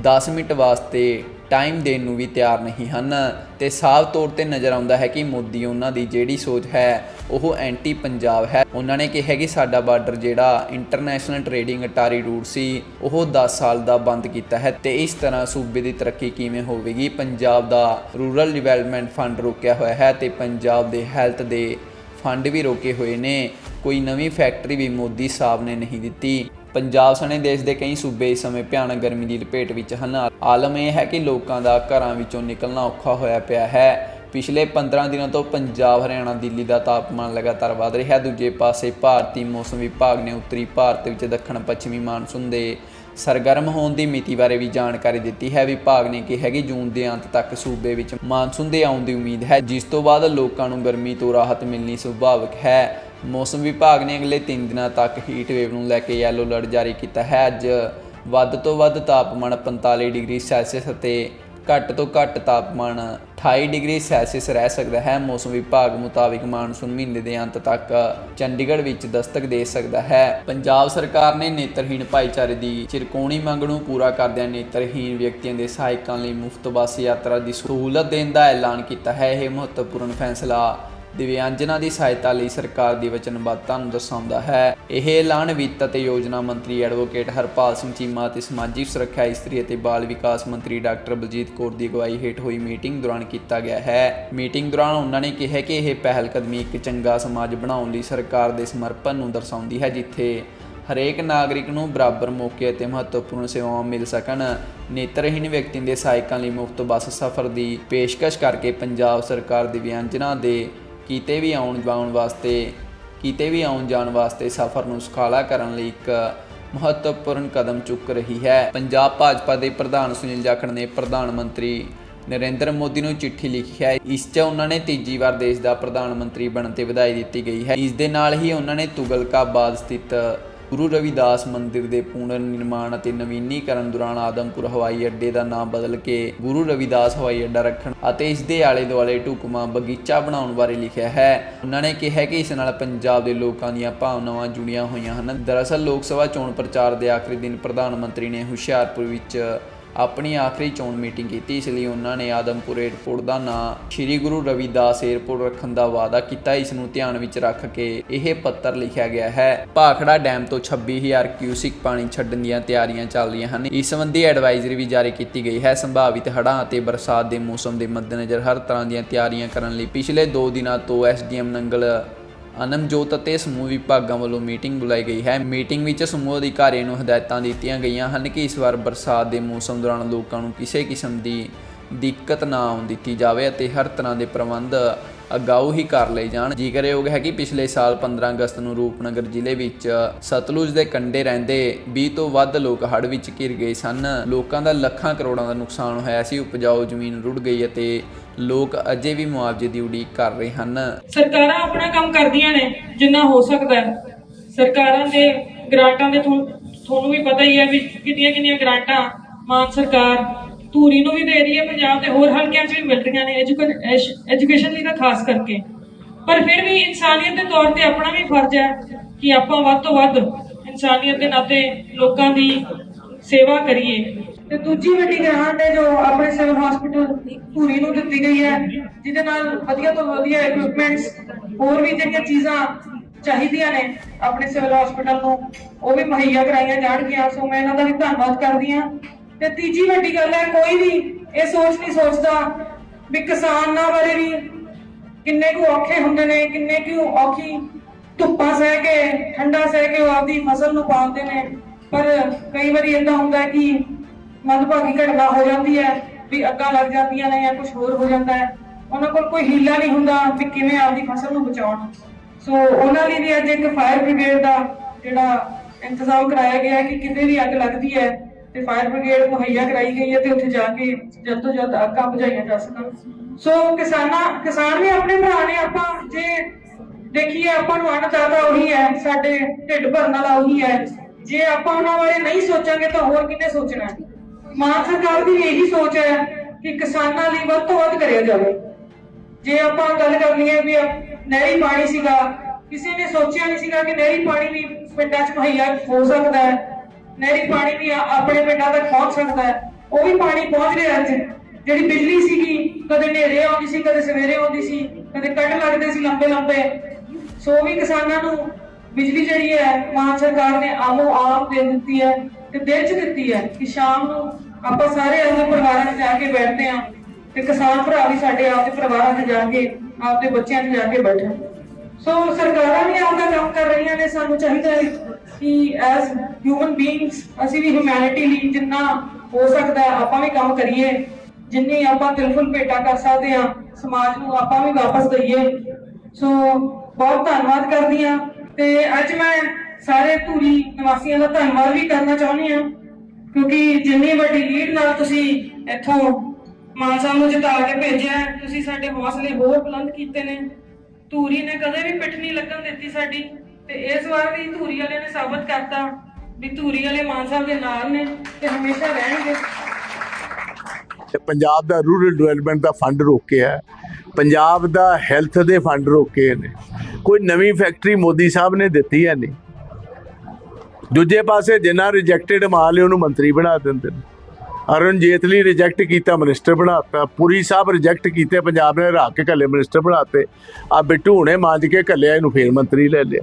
A: 10 ਮਿੰਟ ਵਾਸਤੇ ਟਾਈਮ ਦੇਣ ਨੂੰ ਵੀ ਤਿਆਰ ਨਹੀਂ ਹਨ। ਤੇ ਸਾਫ਼ ਤੌਰ ਤੇ ਨਜ਼ਰ ਆਉਂਦਾ ਹੈ ਕਿ ਮੋਦੀ ਉਹਨਾਂ ਦੀ ਜਿਹੜੀ ਸੋਚ ਹੈ, ਉਹ ਐਂਟੀ ਪੰਜਾਬ ਹੈ। ਉਹਨਾਂ ਨੇ ਕਿਹਾ ਕਿ ਸਾਡਾ ਬਾਰਡਰ ਜਿਹੜਾ ਇੰਟਰਨੈਸ਼ਨਲ ਟ੍ਰੇਡਿੰਗ ਅਟਾਰੀ ਰੂਟ ਸੀ, ਉਹ 10 ਸਾਲ ਦਾ ਬੰਦ ਕੀਤਾ ਹੈ। ਤੇ ਇਸ ਤਰ੍ਹਾਂ ਸੂਬੇ ਦੀ ਤਰੱਕੀ ਕਿਵੇਂ ਹੋਵੇਗੀ? ਪੰਜਾਬ ਦਾ ਰੂਰਲ ਡਿਵੈਲਪਮੈਂਟ ਫੰਡ ਰੋਕਿਆ ਹੋਇਆ ਹੈ ਤੇ ਪੰਜਾਬ ਦੇ ਹੈਲਥ ਦੇ ਫੰਡ ਵੀ ਰੋਕੇ ਹੋਏ ਨੇ। ਕੋਈ ਨਵੀਂ ਫੈਕਟਰੀ ਵੀ ਮੋਦੀ ਸਾਹਿਬ ਨੇ ਨਹੀਂ ਦਿੱਤੀ। ਪੰਜਾਬ ਸਣੇ ਦੇਸ਼ ਦੇ ਕਈ ਸੂਬੇ ਇਸ ਸਮੇਂ ਭਿਆਨਕ ਗਰਮੀ ਦੀ ਲਪੇਟ ਵਿੱਚ ਹਨ। ਆਲਮ ਇਹ ਹੈ ਕਿ ਲੋਕਾਂ ਦਾ ਘਰਾਂ ਵਿੱਚੋਂ ਨਿਕਲਣਾ ਔਖਾ ਹੋਇਆ ਪਿਆ ਹੈ। ਪਿਛਲੇ 15 ਦਿਨਾਂ ਤੋਂ ਪੰਜਾਬ, ਹਰਿਆਣਾ, ਦਿੱਲੀ ਦਾ ਤਾਪਮਾਨ ਲਗਾਤਾਰ ਵਧ ਰਿਹਾ। ਹੈ ਦੂਜੇ ਪਾਸੇ ਭਾਰਤੀ ਮੌਸਮ ਵਿਭਾਗ ਨੇ ਉੱਤਰੀ ਭਾਰਤ ਵਿੱਚ ਦੱਖਣ ਪੱਛਮੀ ਮਾਨਸੂਨ ਦੇ ਸਰਗਰਮ ਹੋਣ ਦੀ ਮਿਤੀ ਬਾਰੇ ਵੀ ਜਾਣਕਾਰੀ ਦਿੱਤੀ ਹੈ। ਵਿਭਾਗ ਨੇ ਕਿਹਾ ਕਿ ਜੂਨ ਦੇ ਅੰਤ ਤੱਕ ਸੂਬੇ ਵਿੱਚ ਮਾਨਸੂਨ ਦੇ ਆਉਣ ਦੀ ਉਮੀਦ ਹੈ, ਜਿਸ ਤੋਂ ਬਾਅਦ ਲੋਕਾਂ ਨੂੰ ਗਰਮੀ ਤੋਂ ਰਾਹਤ ਮਿਲਣੀ ਸੁਭਾਵਿਕ ਹੈ। ਮੌਸਮ ਵਿਭਾਗ ਨੇ ਅਗਲੇ 3 ਦਿਨਾਂ ਤੱਕ ਹੀਟ ਵੇਵ ਨੂੰ ਲੈ ਕੇ ਯੈਲੋ ਅਲਰਟ ਜਾਰੀ ਕੀਤਾ ਹੈ। ਅੱਜ ਵੱਧ ਤੋਂ ਵੱਧ ਤਾਪਮਾਨ 45 ਡਿਗਰੀ ਸੈਲਸੀਅਸ ਅਤੇ ਘੱਟ ਤੋਂ ਘੱਟ ਤਾਪਮਾਨ 28 ਡਿਗਰੀ ਸੈਲਸੀਅਸ ਰਹਿ ਸਕਦਾ ਹੈ। ਮੌਸਮ ਵਿਭਾਗ ਮੁਤਾਬਿਕ ਮਾਨਸੂਨ ਮਹੀਨੇ ਦੇ ਅੰਤ ਤੱਕ ਚੰਡੀਗੜ੍ਹ ਵਿੱਚ ਦਸਤਕ ਦੇ ਸਕਦਾ ਹੈ। ਪੰਜਾਬ ਸਰਕਾਰ ਨੇ ਨੇਤਰਹੀਣ ਭਾਈਚਾਰੇ ਦੀ ਚਿਰਕੋਣੀ ਮੰਗ ਨੂੰ ਪੂਰਾ ਕਰਦਿਆਂ ਨੇਤਰਹੀਣ ਵਿਅਕਤੀਆਂ ਦੇ ਸਹਾਇਕਾਂ ਲਈ ਮੁਫਤ ਬੱਸ ਯਾਤਰਾ ਦੀ ਸਹੂਲਤ ਦੇਣ ਦਾ ਐਲਾਨ ਕੀਤਾ ਹੈ। ਇਹ ਮਹੱਤਵਪੂਰਨ ਫੈਸਲਾ ਦਿਵਿਆਂਜਨਾਂ ਦੀ ਸਹਾਇਤਾ ਲਈ ਸਰਕਾਰ ਦੀ ਵਚਨਬੱਧਤਾ ਨੂੰ ਦਰਸਾਉਂਦਾ ਹੈ। ਇਹ ਐਲਾਨ ਵਿੱਤ ਅਤੇ ਯੋਜਨਾ ਮੰਤਰੀ ਐਡਵੋਕੇਟ ਹਰਪਾਲ ਸਿੰਘ ਚੀਮਾ ਅਤੇ ਸਮਾਜਿਕ ਸੁਰੱਖਿਆ ਇਸਤਰੀ ਅਤੇ ਬਾਲ ਵਿਕਾਸ ਮੰਤਰੀ ਡਾਕਟਰ ਬਲਜੀਤ ਕੌਰ ਦੀ ਅਗਵਾਈ ਹੇਠ ਹੋਈ ਮੀਟਿੰਗ ਦੌਰਾਨ ਕੀਤਾ ਗਿਆ ਹੈ। ਮੀਟਿੰਗ ਦੌਰਾਨ ਉਹਨਾਂ ਨੇ ਕਿਹਾ ਕਿ ਇਹ ਪਹਿਲ ਕਦਮੀ ਇੱਕ ਚੰਗਾ ਸਮਾਜ ਬਣਾਉਣ ਲਈ ਸਰਕਾਰ ਦੇ ਸਮਰਪਣ ਨੂੰ ਦਰਸਾਉਂਦੀ ਹੈ, ਜਿੱਥੇ ਹਰੇਕ ਨਾਗਰਿਕ ਨੂੰ ਬਰਾਬਰ ਮੌਕੇ ਅਤੇ ਮਹੱਤਵਪੂਰਨ ਸੇਵਾਵਾਂ ਮਿਲ ਸਕਣ। ਨੇਤਰਹੀਣ ਵਿਅਕਤੀਆਂ ਦੇ ਸਹਾਇਕਾਂ ਲਈ ਮੁਫਤ ਬੱਸ ਸਫ਼ਰ ਦੀ ਪੇਸ਼ਕਸ਼ ਕਰਕੇ ਪੰਜਾਬ ਸਰਕਾਰ ਦਿਵਿਆਂਜਨਾਂ ਦੇ ਕਿਤੇ ਵੀ ਆਉਣ ਜਾਣ ਵਾਸਤੇ, ਕਿਤੇ ਵੀ ਆਉਣ ਜਾਣ ਵਾਸਤੇ ਸਫ਼ਰ ਨੂੰ ਸੁਖਾਲਾ ਕਰਨ ਲਈ ਇੱਕ ਮਹੱਤਵਪੂਰਨ ਕਦਮ ਚੁੱਕ ਰਹੀ ਹੈ। ਪੰਜਾਬ ਭਾਜਪਾ ਦੇ ਪ੍ਰਧਾਨ ਸੁਨੀਲ ਜਾਖੜ ਨੇ ਪ੍ਰਧਾਨ ਮੰਤਰੀ ਨਰਿੰਦਰ ਮੋਦੀ ਨੂੰ ਚਿੱਠੀ ਲਿਖੀ ਹੈ। ਇਸ 'ਚ ਉਹਨਾਂ ਨੇ ਤੀਜੀ ਵਾਰ ਦੇਸ਼ ਦਾ ਪ੍ਰਧਾਨ ਮੰਤਰੀ ਬਣਨ ਤੇ ਵਧਾਈ ਦਿੱਤੀ ਗਈ ਹੈ। ਇਸ ਦੇ ਨਾਲ ਹੀ ਉਹਨਾਂ ਨੇ ਤੁਗਲਕਾਬਾਦ ਸਥਿਤ ਗੁਰੂ ਰਵਿਦਾਸ ਮੰਦਿਰ ਦੇ ਪੁਨਰ ਨਿਰਮਾਣ ਅਤੇ ਨਵੀਨੀਕਰਨ ਦੌਰਾਨ ਆਦਮਪੁਰ ਹਵਾਈ ਅੱਡੇ ਦਾ ਨਾਮ ਬਦਲ ਕੇ ਗੁਰੂ ਰਵਿਦਾਸ ਹਵਾਈ ਅੱਡਾ ਰੱਖਣ ਅਤੇ ਇਸ ਦੇ ਆਲੇ ਦੁਆਲੇ ਢੁਕਵਾਂ ਬਗੀਚਾ ਬਣਾਉਣ ਬਾਰੇ ਲਿਖਿਆ ਹੈ। ਉਹਨਾਂ ਨੇ ਕਿਹਾ ਕਿ ਇਸ ਨਾਲ ਪੰਜਾਬ ਦੇ ਲੋਕਾਂ ਦੀਆਂ ਭਾਵਨਾਵਾਂ ਜੁੜੀਆਂ ਹੋਈਆਂ ਹਨ। ਦਰਅਸਲ, ਲੋਕ ਸਭਾ ਚੋਣ ਪ੍ਰਚਾਰ ਦੇ ਆਖਰੀ ਦਿਨ ਪ੍ਰਧਾਨ ਮੰਤਰੀ ਨੇ ਹੁਸ਼ਿਆਰਪੁਰ ਵਿੱਚ ਆਪਣੀ ਆਖਰੀ ਚੋਣ ਮੀਟਿੰਗ ਕੀਤੀ, ਇਸ ਲਈ ਉਹਨਾਂ ਨੇ ਆਦਮਪੁਰ ਏਅਰਪੋਰਟ ਦਾ ਨਾਂ ਸ੍ਰੀ ਗੁਰੂ ਰਵਿਦਾਸ ਏਅਰਪੋਰਟ ਰੱਖਣ ਦਾ ਵਾਅਦਾ ਕੀਤਾ। ਇਸ ਨੂੰ ਧਿਆਨ ਵਿੱਚ ਰੱਖ ਕੇ ਇਹ ਪੱਤਰ ਲਿਖਿਆ ਗਿਆ ਹੈ, ਭਾਖੜਾ ਡੈਮ ਤੋਂ 26000 ਕਿਊਸਿਕ ਪਾਣੀ ਛੱਡਣ ਦੀਆਂ ਤਿਆਰੀਆਂ ਚੱਲ ਰਹੀਆਂ ਹਨ। ਇਸ ਸੰਬੰਧੀ ਐਡਵਾਈਜ਼ਰੀ ਵੀ ਜਾਰੀ ਕੀਤੀ ਗਈ ਹੈ। ਸੰਭਾਵਿਤ ਹੜ੍ਹਾਂ ਅਤੇ ਬਰਸਾਤ ਦੇ ਮੌਸਮ ਦੇ ਮੱਦੇਨਜ਼ਰ ਹਰ ਤਰ੍ਹਾਂ ਦੀਆਂ ਤਿਆਰੀਆਂ ਕਰਨ ਲਈ ਪਿਛਲੇ 2 ਦਿਨਾਂ ਤੋਂ ਐਸਡੀਐਮ ਨੰਗਲ ਅਨਮਜੋਤ ਅਤੇ ਸਮੂਹ ਵਿਭਾਗਾਂ ਵੱਲੋਂ ਮੀਟਿੰਗ ਬੁਲਾਈ ਗਈ ਹੈ। ਮੀਟਿੰਗ ਵਿੱਚ ਸਮੂਹ ਅਧਿਕਾਰੀਆਂ ਨੂੰ ਹਦਾਇਤਾਂ ਦਿੱਤੀਆਂ ਗਈਆਂ ਹਨ ਕਿ ਇਸ ਵਾਰ ਬਰਸਾਤ ਦੇ ਮੌਸਮ ਦੌਰਾਨ ਲੋਕਾਂ ਨੂੰ ਕਿਸੇ ਕਿਸਮ ਦੀ ਦਿੱਕਤ ਨਾ ਆਉਣ ਦਿੱਤੀ ਜਾਵੇ ਅਤੇ ਹਰ ਤਰ੍ਹਾਂ ਦੇ ਪ੍ਰਬੰਧ ਅਗਾਊ ਹੀ ਕਰ ਲਏ ਜਾਣ। ਜ਼ਿਕਰਯੋਗ ਹੈ ਕਿ ਪਿਛਲੇ ਸਾਲ 15 ਅਗਸਤ ਨੂੰ ਰੂਪਨਗਰ ਜ਼ਿਲ੍ਹੇ ਵਿੱਚ ਸਤਲੁਜ ਦੇ ਕੰਢੇ ਰਹਿੰਦੇ 20 ਤੋਂ ਵੱਧ ਲੋਕ ਹੜ੍ਹ ਵਿੱਚ ਘਿਰ ਗਏ ਸਨ। ਲੋਕਾਂ ਦਾ ਲੱਖਾਂ ਕਰੋੜਾਂ ਦਾ ਨੁਕਸਾਨ ਹੋਇਆ ਸੀ। ਉਪਜਾਊ ਜ਼ਮੀਨ ਰੁੜ ਗਈ ਅਤੇ ਲੋਕ ਅਜੇ ਵੀ ਮੁਆਵਜ਼ੇ ਦੀ ਉਡੀਕ ਕਰ ਰਹੇ ਹਨ।
B: ਸਰਕਾਰਾਂ ਆਪਣਾ ਕੰਮ ਕਰਦੀਆਂ ਨੇ, ਜਿੰਨਾ ਹੋ ਸਕਦਾ ਹੈ। ਸਰਕਾਰਾਂ ਦੇ ਗ੍ਰਾਂਟਾਂ ਦੇ ਤੁਹਾਨੂੰ ਵੀ ਪਤਾ ਹੀ ਹੈ ਵੀ ਕਿੰਨੀਆਂ ਕਿੰਨੀਆਂ ਗ੍ਰਾਂਟਾਂ ਮਾਨ ਸਰਕਾਰ ਧੂਰੀ ਨੂੰ ਵੀ ਦੇ ਰਹੀ ਹੈ, ਪੰਜਾਬ ਦੇ ਹੋਰ ਹਲਕਿਆਂ 'ਚ ਵੀ ਮਿਲ ਰਹੀਆਂ ਨੇ ਐਜੂਕੇਸ਼ਨ ਲਈ ਤਾਂ ਖਾਸ ਕਰਕੇ। ਪਰ ਫਿਰ ਵੀ ਇਨਸਾਨੀਅਤ ਦੇ ਤੌਰ ਤੇ ਆਪਣਾ ਵੀ ਫਰਜ਼ ਹੈ ਕਿ ਆਪਾਂ ਵੱਧ ਤੋਂ ਵੱਧ ਇਨਸਾਨੀਅਤ ਦੇ ਨਾਤੇ ਲੋਕਾਂ ਦੀ ਸੇਵਾ ਕਰੀਏ। ਤੇ ਦੂਜੀ ਵੱਡੀ ਗ੍ਰਾਂਟ ਹੈ ਜੋ ਆਪਣੇ ਸਿਵਲ ਹਸਪੀਟਲ ਧੂਰੀ ਨੂੰ ਦਿੱਤੀ ਗਈ ਹੈ, ਜਿਹਦੇ ਨਾਲ ਵਧੀਆ ਤੋਂ ਵਧੀਆ ਇਕਵਿਪਮੈਂਟਸ ਹੋਰ ਵੀ ਜਿਹੜੀਆਂ ਚੀਜ਼ਾਂ ਚਾਹੀਦੀਆਂ ਨੇ, ਆਪਣੇ ਸਿਵਲ ਹਸਪੀਟਲ ਨੂੰ, ਉਹ ਵੀ ਮੁਹੱਈਆ ਕਰਾਈਆਂ ਜਾਣਗੀਆਂ। ਸੋ ਮੈਂ ਇਹਨਾਂ ਦਾ ਵੀ ਧੰਨਵਾਦ ਕਰਦੀ ਹਾਂ। ਤੇ ਤੀਜੀ ਵੱਡੀ ਗੱਲ ਹੈ, ਕੋਈ ਵੀ ਇਹ ਸੋਚ ਨਹੀਂ ਸੋਚਦਾ ਵੀ ਕਿਸਾਨਾਂ ਬਾਰੇ ਵੀ। ਕਿੰਨੇ ਕੁ ਔਖੇ ਹੁੰਦੇ ਨੇ, ਕਿੰਨੇ ਕੁ ਔਖੀ ਧੁੱਪਾਂ ਸਹਿ ਕੇ, ਠੰਡਾ ਸਹਿ ਕੇ ਉਹ ਆਪਦੀ ਫਸਲ ਨੂੰ ਪਾਉਂਦੇ ਨੇ। ਪਰ ਕਈ ਵਾਰੀ ਇਦਾਂ ਹੁੰਦਾ ਹੈ ਕਿ ਮੰਦਭਾਗੀ ਘਟਨਾ ਹੋ ਜਾਂਦੀ ਹੈ, ਵੀ ਅੱਗਾਂ ਲੱਗ ਜਾਂਦੀਆਂ ਨੇ ਜਾਂ ਕੁਝ ਹੋਰ ਹੋ ਜਾਂਦਾ ਹੈ। ਉਹਨਾਂ ਕੋਲ ਕੋਈ ਹੀਲਾ ਨਹੀਂ ਹੁੰਦਾ ਵੀ ਕਿਵੇਂ ਆਪਦੀ ਫਸਲ ਨੂੰ ਬਚਾਉਣ। ਸੋ ਉਹਨਾਂ ਲਈ ਵੀ ਅੱਜ ਇੱਕ ਫਾਇਰ ਬ੍ਰਿਗੇਡ ਦਾ ਜਿਹੜਾ ਇੰਤਜ਼ਾਮ ਕਰਾਇਆ ਗਿਆ ਕਿ ਕਿਤੇ ਵੀ ਅੱਗ ਲੱਗਦੀ ਹੈ ਤੇ ਫਾਇਰ ਬ੍ਰਿਗੇਡ ਮੁਹੱਈਆ ਕਰਾਈ ਗਈ ਹੈ ਤੇ ਉੱਥੇ ਜਾ ਕੇ ਜਲਦ ਤੋਂ ਜਲਦ ਅੱਗਾਂ ਬੁਝਾਈਆਂ ਜਾ ਸਕਣ। ਸੋ ਕਿਸਾਨਾਂ, ਕਿਸਾਨ ਵੀ ਆਪਣੇ ਭਰਾ ਨੇ, ਆਪਾਂ ਜੇ ਦੇਖੀਏ, ਆਪਾਂ ਨੂੰ ਅੰਨਦਾਤਾ ਉਹੀ ਹੈ, ਸਾਡੇ ਢਿੱਡ ਭਰਨ ਵਾਲਾ ਉਹੀ ਹੈ। ਜੇ ਆਪਾਂ ਉਹਨਾਂ ਬਾਰੇ ਨਹੀਂ ਸੋਚਾਂਗੇ ਤਾਂ ਹੋਰ ਕਿੰਨੇ ਸੋਚਣਾ ਹੈ? ਮਾਨ ਸਰਕਾਰ ਦੀ ਇਹੀ ਸੋਚ ਹੈ ਕਿ ਕਿਸਾਨਾਂ ਲਈ ਵੱਧ ਤੋਂ ਵੱਧ ਕਰਿਆ ਜਾਵੇ। ਜੇ ਆਪਾਂ ਗੱਲ ਕਰਨੀ ਹੈ ਵੀ ਨਹਿਰੀ ਪਾਣੀ ਸੀਗਾ, ਕਿਸੇ ਨੇ ਸੋਚਿਆ ਨਹੀਂ ਸੀਗਾ ਕਿ ਨਹਿਰੀ ਪਾਣੀ ਵੀ ਪਿੰਡਾਂ 'ਚ ਮੁਹੱਈਆ ਹੋ ਸਕਦਾ ਹੈ। ਨਹਿਰੀ ਪਾਣੀ ਵੀ ਆਪਣੇ ਪਿੰਡਾਂ ਤੱਕ ਪਹੁੰਚ ਸਕਦਾ ਹੈ। ਉਹ ਵੀ ਪਾਣੀ ਪਹੁੰਚ ਰਿਹਾ ਅੱਜ। ਜਿਹੜੀ ਬਿਜਲੀ ਸੀਗੀ, ਕਦੇ ਹਨੇਰੇ ਆਉਂਦੀ ਸੀ, ਕਦੇ ਸਵੇਰੇ ਆਉਂਦੀ ਸੀ, ਕਦੇ ਕੱਟ ਲੱਗਦੇ ਸੀ ਲੰਬੇ ਲੰਬੇ। ਸੋ ਵੀ ਕਿਸਾਨਾਂ ਨੂੰ ਬਿਜਲੀ ਜਿਹੜੀ ਹੈ, ਮਾਨ ਸਰਕਾਰ ਨੇ ਆਮੋ ਆਮ ਦੇ ਦਿੱਤੀ ਹੈ ਤੇ ਦਿਲ 'ਚ ਦਿੱਤੀ ਹੈ ਕਿ ਸ਼ਾਮ ਨੂੰ ਆਪਾਂ ਸਾਰੇ ਆਪਣੇ ਪਰਿਵਾਰਾਂ 'ਚ ਜਾ ਕੇ ਬੈਠਦੇ ਹਾਂ ਤੇ ਕਿਸਾਨ ਭਰਾ ਵੀ ਸਾਡੇ ਆਪਦੇ ਪਰਿਵਾਰਾਂ 'ਚ ਜਾ ਕੇ, ਆਪਦੇ ਬੱਚਿਆਂ 'ਚ ਜਾ ਕੇ ਬੈਠਣ। ਸੋ ਸਰਕਾਰਾਂ ਵੀ ਆਪਦਾ ਕੰਮ ਕਰ ਰਹੀਆਂ ਨੇ, ਸਾਨੂੰ ਚਾਹੀਦਾ ਹੈ ਕਿ ਐਸ ਹਿਊਮਨ ਬੀਇੰਗਸ ਅਸੀਂ ਵੀ ਹਿਊਮੈਨਿਟੀ ਲਈ ਜਿੰਨਾ ਹੋ ਸਕਦਾ ਆਪਾਂ ਵੀ ਕੰਮ ਕਰੀਏ। ਜਿੰਨੀ ਆਪਾਂ ਤਿਲਫੁਲ ਭੇਟਾ ਕਰ ਸਕਦੇ ਹਾਂ, ਸਮਾਜ ਨੂੰ ਆਪਾਂ ਵੀ ਵਾਪਸ ਦਈਏ। ਸੋ ਬਹੁਤ ਧੰਨਵਾਦ ਕਰਦੀ ਹਾਂ ਤੇ ਅੱਜ ਮੈਂ ਸਾਰੇ ਧੂਰੀ ਨਿਵਾਸੀਆਂ ਦਾ ਧੰਨਵਾਦ ਵੀ ਕਰਨਾ ਚਾਹੁੰਦੀ ਹਾਂ, ਕਿਉਂਕਿ ਜਿੰਨੀ ਵੱਡੀ ਲੀਡ ਨਾਲ ਤੁਸੀਂ ਇੱਥੋਂ ਮਾਨਸਾ ਨੂੰ ਜਿਤਾ ਕੇ ਭੇਜਿਆ ਤੁਸੀਂ ਸਾਡੇ ਹੌਸਲੇ ਹੋਰ ਬੁਲੰਦ ਕੀਤੇ ਨੇ। ਧੂਰੀ ਨੇ ਕਦੇ ਵੀ ਪਿੱਠ ਨਹੀਂ ਲੱਗਣ ਦਿੱਤੀ ਸਾਡੀ। ਤੇ ਇਸ ਵਾਰ ਵੀ ਧੂਰੀ ਵਾਲਿਆਂ ਨੇ ਸਾਬਤ ਕਰਤਾ ਵੀ ਧੂਰੀ ਵਾਲੇ ਮਾਨ ਸਾਹਿਬ ਦੇ ਨਾਲ ਨੇ ਤੇ ਹਮੇਸ਼ਾ ਰਹਿਣਗੇ।
C: ਤੇ ਪੰਜਾਬ ਦਾ ਰੂਰਲ ਡਿਵੈਲਪਮੈਂਟ ਦਾ ਫੰਡ ਰੋਕਿਆ ਪੰਜਾਬ ਦਾ ਹੈਲਥ ਦੇ ਫੰਡ ਰੋਕੇ ਨੇ। ਕੋਈ ਨਵੀਂ ਫੈਕਟਰੀ ਮੋਦੀ ਸਾਹਿਬ ਨੇ ਦਿੱਤੀ ਹੈ ਨਹੀਂ। ਦੂਜੇ ਪਾਸੇ ਜਿੰਨਾ ਰਿਜੈਕਟਡ ਮਾਲ ਉਹਨੂੰ ਮੰਤਰੀ ਬਣਾ ਦਿੰਦੇ ਨੇ। ਅਰੁਣ ਜੇਤਲੀ ਰਿਜੈਕਟ ਕੀਤਾ ਮਿਨਿਸਟਰ ਬਣਾਤਾ। ਪੁਰੀ ਸਾਹਿਬ ਰਿਜੈਕਟ ਕੀਤੇ, ਪੰਜਾਬ ਨੇ ਰੱਖ ਕੇ ਕੱਲੇ ਮਿਨਿਸਟਰ ਬਣਾਤੇ। ਆ ਬਿੱਟੂ ਹੁਣੇ ਮਾਂਜ ਕੇ ਕੱਲਿਆ ਇਹਨੂੰ ਫੇਰ ਮੰਤਰੀ ਲੈ ਲਿਆ।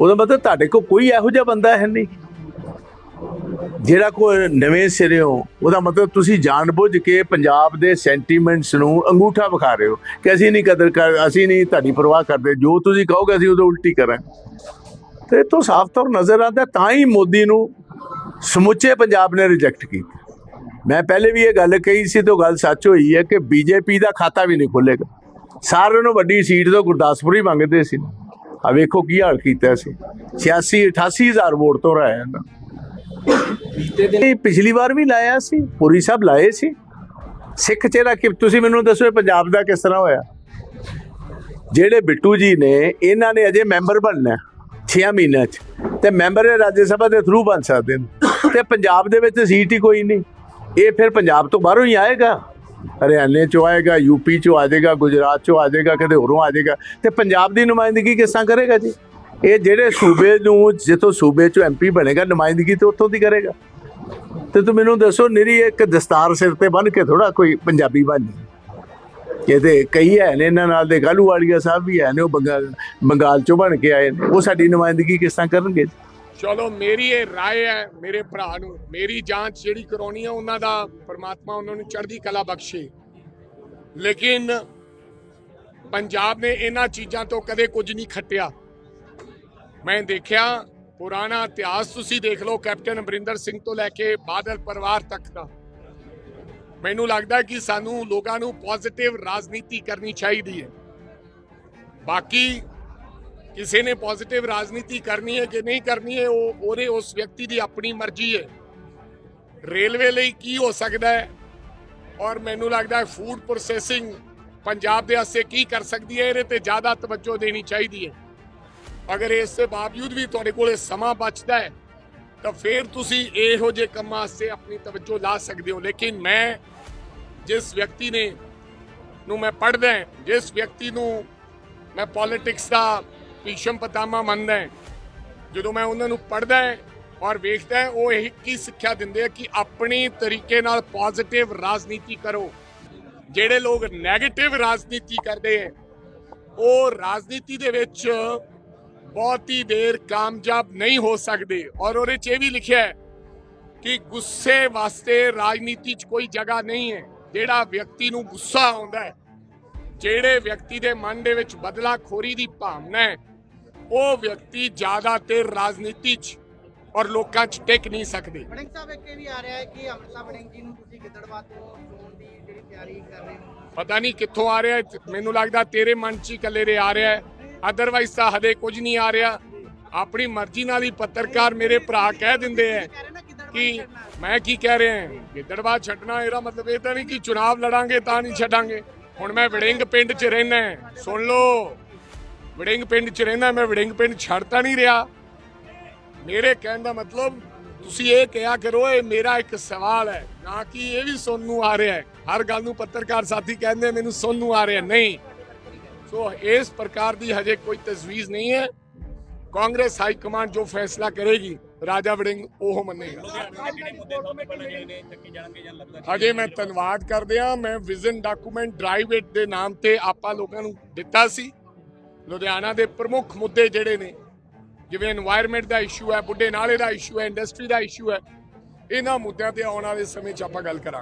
C: ਉਹਦਾ ਮਤਲਬ ਤੁਹਾਡੇ ਕੋਲ ਕੋਈ ਇਹੋ ਜਿਹਾ ਬੰਦਾ ਹੈ ਨਹੀਂ। ਜਿਹੜਾ ਕੋਈ ਨਵੇਂ ਸਿਰਿਓਂ ਉਹਦਾ ਮਤਲਬ ਤੁਸੀਂ ਜਾਣਬੁੱਝ ਕੇ ਪੰਜਾਬ ਦੇ ਸੈਂਟੀਮੈਂਟਸ ਨੂੰ ਅੰਗੂਠਾ ਵਿਖਾ ਰਹੇ ਹੋ ਕਿ ਅਸੀਂ ਨਹੀਂ ਕਦਰ ਕਰ, ਅਸੀਂ ਨਹੀਂ ਤੁਹਾਡੀ ਪਰਵਾਹ ਕਰਦੇ, ਜੋ ਤੁਸੀਂ ਕਹੋਗੇ ਅਸੀਂ ਉਹਦੇ ਉਲਟੀ ਕਰਾਂ ਤੇ ਇਹ ਤੋਂ ਸਾਫ਼ ਤੌਰ ਨਜ਼ਰ ਆਉਂਦਾ, ਤਾਂ ਹੀ ਮੋਦੀ ਨੂੰ ਸਮੁੱਚੇ ਪੰਜਾਬ ਨੇ ਰਿਜੈਕਟ ਕੀਤਾ। ਮੈਂ ਪਹਿਲੇ ਵੀ ਇਹ ਗੱਲ ਕਹੀ ਸੀ ਤੋਂ ਗੱਲ ਸੱਚ ਹੋਈ ਹੈ ਕਿ ਬੀਜੇਪੀ ਦਾ ਖਾਤਾ ਵੀ ਨਹੀਂ ਖੁੱਲੇਗਾ। ਸਾਰਿਆਂ ਨੂੰ ਵੱਡੀ ਸੀਟ ਤੋਂ ਗੁਰਦਾਸਪੁਰ ਹੀ ਮੰਗਦੇ ਸੀ। ਆ ਵੇਖੋ ਕੀ ਹਾਲ ਕੀਤਾ ਸੀ। 86 88000 ਵੋਟ ਤੋਂ ਰਾਇਆ ਨਾ ਪਿਛਲੀ ਵਾਰ ਵੀ ਲਾਇਆ ਸੀ ਪੁਰੀ ਸਾਹਿਬ ਲਾਏ ਸੀ। ਸਿੱਖ ਚਿਹਰਾ ਕਿ ਤੁਸੀਂ ਮੈਨੂੰ ਦੱਸੋ ਪੰਜਾਬ ਦਾ ਕਿਸ ਤਰ੍ਹਾਂ ਹੋਇਆ? ਜਿਹੜੇ ਬਿੱਟੂ ਜੀ ਨੇ ਇਹਨਾਂ ਨੇ ਅਜੇ ਮੈਂਬਰ ਬਣਨਾ 6 ਮਹੀਨਿਆਂ ਚ। ਤੇ ਮੈਂਬਰ ਇਹ ਰਾਜ ਸਭਾ ਦੇ ਥਰੂ ਬਣ ਸਕਦੇ ਨੇ। ਤੇ ਪੰਜਾਬ ਦੇ ਵਿੱਚ ਸੀਟ ਹੀ ਕੋਈ ਨਹੀਂ। ਇਹ ਫਿਰ ਪੰਜਾਬ ਤੋਂ ਬਾਹਰੋਂ ਹੀ ਆਏਗਾ। ਹਰਿਆਣੇ ਚੋਂ ਆਏਗਾ ਯੂਪੀ ਚੋਂ ਆ ਜਾਏਗਾ, ਗੁਜਰਾਤ ਚੋਂ ਆ ਜਾਏਗਾ, ਕਿਤੇ ਹੋਰੋਂ ਆ ਜਾਏਗਾ। ਤੇ ਪੰਜਾਬ ਦੀ ਨੁਮਾਇੰਦਗੀ ਕਿਸ ਤਰ੍ਹਾਂ ਕਰੇਗਾ ਜੀ? ਇਹ ਜਿਹੜੇ ਸੂਬੇ ਨੂੰ, ਜਿੱਥੋਂ ਸੂਬੇ ਚੋਂ ਐਮਪੀ ਬਣੇਗਾ, ਨੁਮਾਇੰਦਗੀ ਤੇ ਉੱਥੋਂ ਦੀ ਕਰੇਗਾ। ਤੇ ਤੂੰ ਮੈਨੂੰ ਦੱਸੋ, ਨਿਰੀ ਇੱਕ ਦਸਤਾਰ ਸਿਰ ਤੇ ਬੰਨ ਕੇ ਥੋੜਾ ਕੋਈ ਪੰਜਾਬੀ ਬਣ ਜਾਏ। ਇਹ ਕਈ ਹੈ ਨੇ, ਇਹਨਾਂ ਨਾਲ ਦੇ ਗਾਲੂ ਵਾਲੀਆ ਸਾਹਿਬ ਵੀ ਹੈ ਨੇ, ਉਹ ਬੰਗਾਲ ਬੰਗਾਲ ਚੋਂ ਬਣ ਕੇ ਆਏ ਨੇ। ਉਹ ਸਾਡੀ ਨੁਮਾਇੰਦਗੀ ਕਿਸ ਤਰ੍ਹਾਂ ਕਰਨਗੇ?
D: ਚਲੋ ਮੇਰੀ ਇਹ رائے ਹੈ ਮੇਰੇ ਭਰਾ ਨੂੰ ਮੇਰੀ ਜਾਂਚ ਜਿਹੜੀ ਕਰਾਉਣੀ ਹੈ ਉਹਨਾਂ ਦਾ ਪਰਮਾਤਮਾ ਉਹਨਾਂ ਨੂੰ ਚੜ੍ਹਦੀ ਕਲਾ ਬਖਸ਼ੇ ਲੇਕਿਨ ਪੰਜਾਬ ਨੇ ਇਹਨਾਂ ਚੀਜ਼ਾਂ ਤੋਂ ਕਦੇ ਕੁਝ ਨਹੀਂ ਖੱਟਿਆ ਮੈਂ ਦੇਖਿਆ ਪੁਰਾਣਾ ਇਤਿਹਾਸ ਤੁਸੀਂ ਦੇਖ ਲਓ ਕੈਪਟਨ ਅਮਰਿੰਦਰ ਸਿੰਘ ਤੋਂ ਲੈ ਕੇ ਬਾਦਲ ਪਰਿਵਾਰ ਤੱਕ ਦਾ ਮੈਨੂੰ ਲੱਗਦਾ ਕਿ ਸਾਨੂੰ ਲੋਕਾਂ ਨੂੰ ਪੋਜ਼ਿਟਿਵ ਰਾਜਨੀਤੀ ਕਰਨੀ ਚਾਹੀਦੀ ਹੈ ਬਾਕੀ ਕਿਸੇ ਨੇ ਪੋਜ਼ਿਟਿਵ ਰਾਜਨੀਤੀ ਕਰਨੀ ਹੈ ਕਿ ਨਹੀਂ ਕਰਨੀ ਹੈ, ਉਹ ਉਹਦੇ ਉਸ ਵਿਅਕਤੀ ਦੀ ਆਪਣੀ ਮਰਜ਼ੀ ਹੈ। ਰੇਲਵੇ ਲਈ ਕੀ ਹੋ ਸਕਦਾ ਹੈ? ਔਰ ਮੈਨੂੰ ਲੱਗਦਾ ਹੈ ਫੂਡ ਪ੍ਰੋਸੈਸਿੰਗ ਪੰਜਾਬ ਦੇ ਵਾਸਤੇ ਕੀ ਕਰ ਸਕਦੀ ਹੈ, ਇਹਦੇ ਤੇ ਜ਼ਿਆਦਾ ਤਵੱਜੋ ਦੇਣੀ ਚਾਹੀਦੀ ਹੈ। ਅਗਰ ਇਸ ਦੇ ਬਾਵਜੂਦ ਵੀ ਤੁਹਾਡੇ ਕੋਲੇ ਸਮਾਂ ਬਚਦਾ ਹੈ, ਤਾਂ ਫਿਰ ਤੁਸੀਂ ਇਹੋ ਜਿਹੇ ਕੰਮਾਂ ਵਾਸਤੇ ਆਪਣੀ ਤਵੱਜੋ ਲਾ ਸਕਦੇ ਹੋ। ਲੇਕਿਨ ਮੈਂ ਜਿਸ ਵਿਅਕਤੀ ਨੇ ਨੂੰ ਮੈਂ ਪੜ੍ਹਦਾ ਜਿਸ ਵਿਅਕਤੀ ਨੂੰ ਮੈਂ ਪੋਲਿਟਿਕਸ ਦਾ ਭੀਸ਼ਮ ਪਤਾਮਾ ਮੰਨਦਾ ਹੈ। ਜਦੋਂ ਮੈਂ ਉਹਨਾਂ ਨੂੰ ਪੜ੍ਹਦਾ ਹਾਂ ਔਰ ਵੇਖਦਾ ਉਹ ਇਹ ਕੀ ਸਿੱਖਿਆ ਦਿੰਦੇ ਆ ਕਿ ਆਪਣੇ ਤਰੀਕੇ ਨਾਲ ਪੋਜ਼ਿਟਿਵ ਰਾਜਨੀਤੀ ਕਰੋ। ਜਿਹੜੇ ਲੋਕ 네ਗੇਟਿਵ ਰਾਜਨੀਤੀ ਕਰਦੇ ਹੈ, ਉਹ ਰਾਜਨੀਤੀ ਦੇ ਵਿੱਚ ਬਹੁਤੀ ਦੇਰ ਕਾਮਯਾਬ ਨਹੀਂ ਹੋ ਸਕਦੇ। ਔਰ ਉਹਦੇ 'ਚ ਇਹ ਵੀ ਲਿਖਿਆ ਹੈ ਕਿ ਗੁੱਸੇ ਵਾਸਤੇ ਰਾਜਨੀਤੀ 'ਚ ਕੋਈ ਜਗ੍ਹਾ ਨਹੀਂ ਹੈ। ਜਿਹੜਾ ਵਿਅਕਤੀ ਨੂੰ ਗੁੱਸਾ ਆਉਂਦਾ ਹੈ, ਜਿਹੜੇ ਵਿਅਕਤੀ ਦੇ ਮਨ ਦੇ ਵਿੱਚ ਬਦਲਾਖੋਰੀ ਦੀ ਭਾਵਨਾ ਹੈ ਉਹ ਵਿਅਕਤੀ ਜ਼ਿਆਦਾਤਰ ਰਾਜਨੀਤੀ 'ਚ ਔਰ ਲੋਕਾਂ 'ਚ ਟਿਕ ਨਹੀਂ ਸਕਦੇ।
E: ਵੜਿੰਗ ਸਾਹਿਬ ਇੱਕ ਇਹ ਵੀ ਆ ਰਿਹਾ ਹੈ ਕਿ ਅੰਮ੍ਰਿਤਾ ਵੜਿੰਗ ਜੀ ਨੂੰ ਤੁਸੀਂ ਗਿੱਦੜਵਾ ਤੋਂ ਚੋਣ ਦੀ ਜਿਹੜੀ ਤਿਆਰੀ ਕਰ ਰਹੇ ਹੋ।
D: ਪਤਾ ਨਹੀਂ ਕਿੱਥੋਂ ਆ ਰਿਹਾ ਮੈਨੂੰ ਲੱਗਦਾ ਤੇਰੇ ਮਨ 'ਚ ਹੀ ਇਕੱਲੇ ਦੇ ਆ ਰਿਹਾ ਹੈ। ਅਦਰਵਾਈਜ਼ ਤਾਂ ਹਦੇ ਕੁਝ ਨਹੀਂ ਆ ਰਿਹਾ। ਆਪਣੀ ਮਰਜ਼ੀ ਨਾਲ ਹੀ ਪੱਤਰਕਾਰ ਮੇਰੇ ਭਰਾ ਕਹਿ ਦਿੰਦੇ ਐ ਕਿ। ਮੈਂ ਕੀ ਕਹਿ ਰਿਹਾ ਹਾਂ? ਗਿੱਦੜਵਾ ਛੱਡਣਾ ਇਹਦਾ ਮਤਲਬ ਇਹ ਤਾਂ ਨਹੀਂ ਕਿ ਚੁਣਾਵ ਲੜਾਂਗੇ ਤਾਂ ਨਹੀਂ ਛੱਡਾਂਗੇ। ਹੁਣ ਮੈਂ ਵੜਿੰਗ ਪਿੰਡ 'ਚ ਰਹਿਣਾ। ਸੁਣ ਲਓ। ਵੜਿੰਗ ਪਿੰਡ 'ਚ ਰਹਿੰਦਾ, ਮੈਂ ਵੜਿੰਗ ਪਿੰਡ ਛੱਡ ਤਾਂ ਨਹੀਂ ਰਿਹਾ। ਮੇਰੇ ਕਹਿਣ ਦਾ ਮਤਲਬ, ਤੁਸੀਂ ਇਹ ਕਿਹਾ ਕਰੋ, ਇਹ ਮੇਰਾ ਇੱਕ ਸਵਾਲ ਹੈ। ਨਾ ਕਿ ਇਹ ਵੀ ਸੁਣਨ ਨੂੰ ਆ ਰਿਹਾ ਹੈ। ਹਰ ਗੱਲ ਨੂੰ ਪੱਤਰਕਾਰ ਸਾਥੀ ਕਹਿੰਦੇ ਮੈਨੂੰ ਸੁਣਨ ਨੂੰ ਆ ਰਿਹਾ, ਨਹੀਂ। ਸੋ ਇਸ ਪ੍ਰਕਾਰ ਦੀ ਹਜੇ ਕੋਈ ਤਜਵੀਜ਼ ਨਹੀਂ ਹੈ। ਕਾਂਗਰਸ ਹਾਈ ਕਮਾਂਡ ਜੋ ਫੈਸਲਾ ਕਰੇਗੀ, ਰਾਜਾ ਵੜਿੰਗ ਉਹ ਮੰਨੇਗਾ। ਹਜੇ ਮੈਂ ਧੰਨਵਾਦ ਕਰਦੇ ਆ ਮੈਂ ਵਿਜ਼ਨ ਡਾਕੂਮੈਂਟ ਡਰਾਈਵ ਇਟ ਦੇ ਨਾਮ ਤੇ ਆਪਾਂ ਲੋਕਾਂ ਨੂੰ ਦਿੱਤਾ ਸੀ। ਲੁਧਿਆਣਾ ਦੇ ਪ੍ਰਮੁੱਖ ਮੁੱਦੇ ਜਿਹੜੇ ਨੇ, ਜਿਵੇਂ এনवायरमेंट ਦਾ ਇਸ਼ੂ ਹੈ, ਬੁੱਢੇ ਨਾਲੇ ਦਾ ਇਸ਼ੂ ਹੈ ਇੰਡਸਟਰੀ ਦਾ ਇਸ਼ੂ ਹੈ, ਇਹਨਾਂ ਮੁੱਦਿਆਂ ਤੇ ਆਉਣ ਵਾਲੇ ਸਮੇਂ 'ਚ ਆਪਾਂ ਗੱਲ ਕਰਾਂਗੇ।